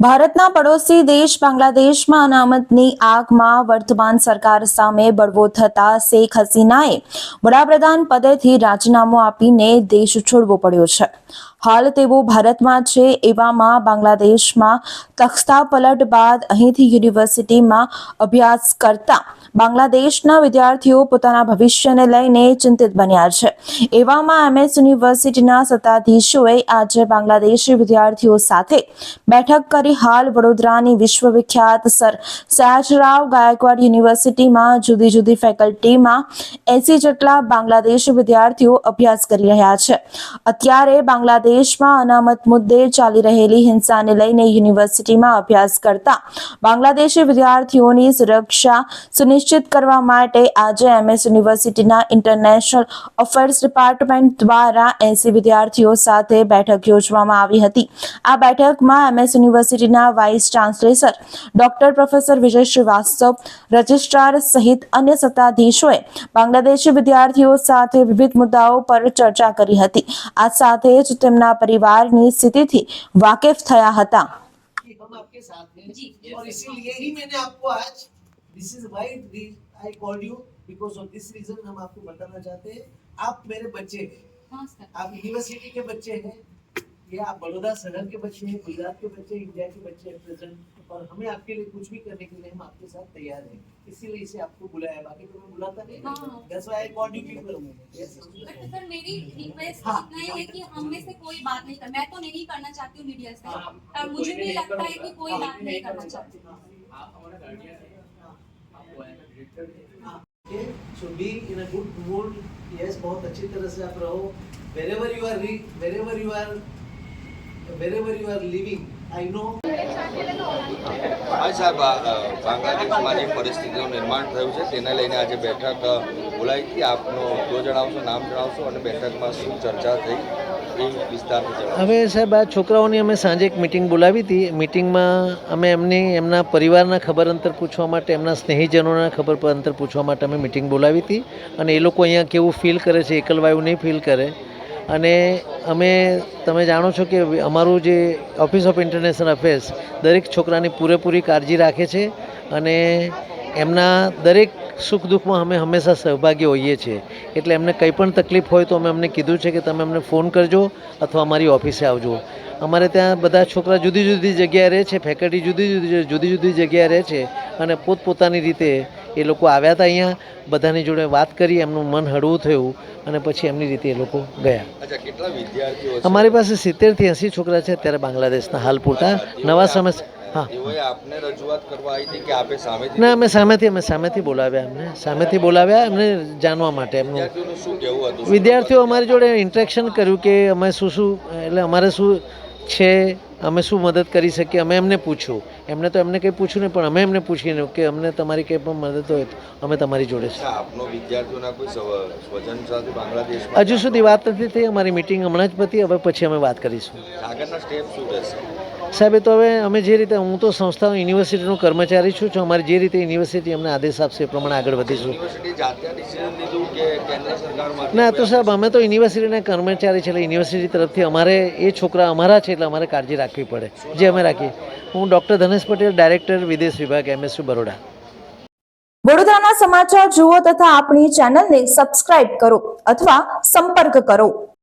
ભારતના પડોશી દેશ બાંગ્લાદેશમાં અનામતની આગમાં વર્તમાન સરકાર સામે બળવો થતા શેખ હસીનાએ વડાપ્રધાન પદેથી રાજીનામું આપીને દેશ છોડવો પડ્યો છે. હાલ તેઓ ભારતમાં છે એવામાં બાંગ્લાદેશમાં તખ્તા પલટ બાદ અહીંથી યુનિવર્સિટીમાં અભ્યાસ કરતા બાંગ્લાદેશના વિદ્યાર્થીઓ પોતાના ભવિષ્યને લઈને ચિંતિત બન્યા છે. એવામાં એમએસ યુનિવર્સિટીના સત્તાધીશોએ આજે બાંગ્લાદેશી વિદ્યાર્થીઓ સાથે બેઠક કરી હાલ વડોદરાની વિશ્વવિખ્યાત સર સયાજરાવ ગાયકવાડ યુનિવર્સિટીમાં જુદી જુદી ફેકલ્ટીમાં એસી જેટલા બાંગ્લાદેશી વિદ્યાર્થીઓ અભ્યાસ કરી રહ્યા છે. અત્યારે બાંગ્લાદેશમાં અનામત મુદ્દે ચાલી રહેલી હિંસાને લઈને યુનિવર્સિટીમાં અભ્યાસ કરતા બાંગ્લાદેશી વિદ્યાર્થીઓની સુરક્ષા સુનિશ્ચિત કરવા માટે આજે એમએસ યુનિવર્સિટીના ઇન્ટરનેશનલ અફેર્સ ડિપાર્ટમેન્ટ દ્વારા એસી વિદ્યાર્થીઓ સાથે બેઠક યોજવામાં આવી હતી. આ બેઠકમાં એમએસ યુનિવર્સિટીના vice chancellor doctor professor Vijay Shrivastava, registrar સહિત અન્ય સત્તાધીશોએ બાંગ્લાદેશી વિદ્યાર્થીઓ સાથે વિવિધ મુદ્દાઓ પર ચર્ચા કરી હતી. આ સાથે જ તેમના પરિવારની સ્થિતિથી વાકેફ થયા હતા कि हम आपके साथ हैं जी, yes, और sir. इसीलिए ही मैंने आपको आज this is why I called you because of this reason हम आपको बताना चाहते हैं आप मेरे बच्चे हैं नमस्कार आप यूनिवर्सिटी के बच्चे हैं या आप बड़ौदा शहर के बच्चे हैं गुजरात के बच्चे इंडिया के बच्चे हैं प्रेजेंट और हमें आपके लिए कुछ भी करने के लिए हम आपके साथ तैयार हैं। इसीलिए इसे आपको बुलाया। बाकी तो मैं बुलाता नहीं हाँ। Why I called you people yes sir मेरी रिक्वेस्ट हाँ। इतना ही है कि हम में से कोई बात नहीं कर मैं तो नहीं करना चाहती हूँ मीडिया से। हाँ, और मुझे भी लगता है कि कोई बात नहीं करना चाहती। आप हमारा गार्डियन है। आपको आएगा great so be in a good mood yes बहुत अच्छी तरह से आप रहो। You are re- wherever you are wherever you are living i know. હા સાહેબ બાંગ્લાદેશમાં જે પરિસ્થિતિનું નિર્માણ થયું છે તેને લઈને આજે બેઠક બોલાવી હતી. આપનો જો જણાવશો નામ જણાવશો અને બેઠકમાં શું ચર્ચા થઈ એ વિસ્તારથી હવે સાહેબ આ છોકરાઓની અમે સાંજે એક મિટિંગ બોલાવી હતી. મિટિંગમાં અમે એમની એમના પરિવારના ખબર અંતર પૂછવા માટે એમના સ્નેહીજનોના ખબર પર અંતર પૂછવા માટે અમે મિટિંગ બોલાવી હતી. અને એ લોકો અહીંયા કેવું ફીલ કરે છે એકલવાયું નહીં ફીલ કરે. અને અમે, તમે જાણો છો કે અમારું જે ઓફિસ ઓફ ઇન્ટરનેશનલ અફેર્સ દરેક છોકરાની પૂરેપૂરી કાળજી રાખે છે અને એમના દરેક સુખ દુઃખમાં અમે હંમેશા સહભાગી હોઈએ છીએ. એટલે એમને કંઈ પણ તકલીફ હોય તો અમે એમને કીધું છે કે તમે અમને ફોન કરજો અથવા અમારી ઓફિસે આવજો. અમારે ત્યાં બધા છોકરા જુદી જુદી જગ્યાએ રહે છે ફેકલ્ટી જુદી જુદી જુદી જુદી જગ્યાએ રહે છે અને પોતપોતાની રીતે એ લોકો આવ્યા હતા અહીંયા બધાની જોડે વાત કરી એમનું મન હળવું થયું અને પછી એમની રીતે એ લોકો ગયા? અમારી પાસે સિત્તેરથી એંસી છોકરા છે અત્યારે બાંગ્લાદેશના હાલ પૂરતા. નવા સામેથી ના અમે સામેથી અમે સામેથી બોલાવ્યા એમને. સામેથી બોલાવ્યા એમને જાણવા માટે એમનું. વિદ્યાર્થીઓ અમારી જોડે ઇન્ટરેક્શન કર્યું કે અમે શું શું એટલે અમારે શું છે અમે શું મદદ કરી શકીએ? અમે એમને પૂછ્યું. એમને તો એમને કંઈ પૂછ્યું નહીં પણ અમે એમને પૂછીને કે અમને તમારી કંઈ પણ મદદ હોય અમે તમારી જોડે છે હજુ સુધી વાત નથી થઈ અમારી મિટિંગ હમણાં જ પતી હવે પછી અમે વાત કરીશું. આગળના સ્ટેપ શું રહેશે? સાહેબ એ તો હવે અમે જે રીતે હું તો સંસ્થા યુનિવર્સિટીનો કર્મચારી છું છું અમારી જે રીતે યુનિવર્સિટી અમને આદેશ આપશે એ પ્રમાણે આગળ વધીશું. યુનિવર્સિટી જાતે ડિસિઝન લીધું કે કેન્દ્ર સરકારમાં ના તો સાહેબ અમે તો યુનિવર્સિટીના કર્મચારી છે એટલે યુનિવર્સિટી તરફથી અમારે એ છોકરા અમારા છે એટલે અમારે કાળજી રાખવી પડે. જે અમે રાખીએ. હું ડૉક્ટર ધનેશ પટેલ ડાયરેક્ટર વિદેશ વિભાગ એમએસયુ બરોડા. વડોદરાના સમાચાર જુઓ તથા આપણી ચેનલને સબસ્ક્રાઇબ કરો અથવા સંપર્ક કરો.